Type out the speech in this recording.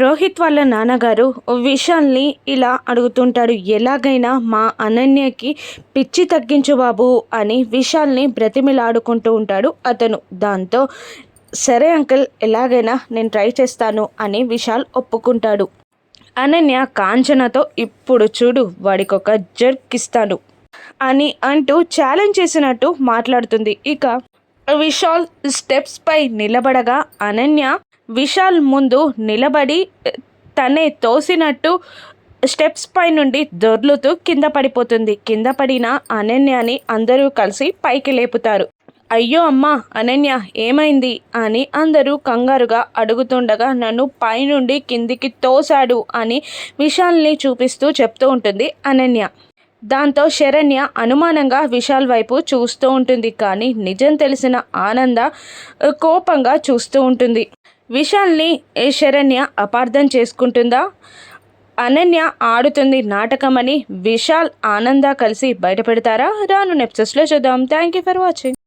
రోహిత్ వాళ్ళ నాన్నగారు విశాల్ని ఇలా అడుగుతుంటాడు ఎలాగైనా మా అనన్యకి పిచ్చి తగ్గించు బాబు అని విశాల్ని బ్రతిమిలాడుకుంటూ ఉంటాడు అతను. దాంతో సరే అంకుల్ ఎలాగైనా నేను ట్రై చేస్తాను అని విశాల్ ఒప్పుకుంటాడు. అనన్య కాంచనతో ఇప్పుడు చూడు వాడికొక జర్క్ ఇస్తాను అని అంటూ ఛాలెంజ్ చేసినట్టు మాట్లాడుతుంది. ఇక విశాల్ స్టెప్స్ పై నిలబడగా అనన్య విశాల్ ముందు నిలబడి తనే తోసినట్టు స్టెప్స్ పై నుండి దొర్లుతూ కింద పడిపోతుంది. కింద పడిన అనన్యని అందరూ కలిసి పైకి లేపుతారు. అయ్యో అమ్మా అనన్య ఏమైంది? అని అందరూ కంగారుగా అడుగుతుండగా నన్ను పైనుండి కిందికి తోశాడు అని విశాల్ని చూపిస్తూ చెప్తూ ఉంటుంది అనన్య. దాంతో శరణ్య అనుమానంగా విశాల్ వైపు చూస్తూ ఉంటుంది కానీ నిజం తెలిసిన ఆనంద కోపంగా చూస్తూ ఉంటుంది. విశాల్ని శరణ్య అపార్థం చేసుకుంటుందా? అనన్య ఆడుతుంది నాటకమని విశాల్ ఆనంద కలిసి బయటపెడతారా? రాను నెప్సెస్లో చూద్దాం. Thank you for watching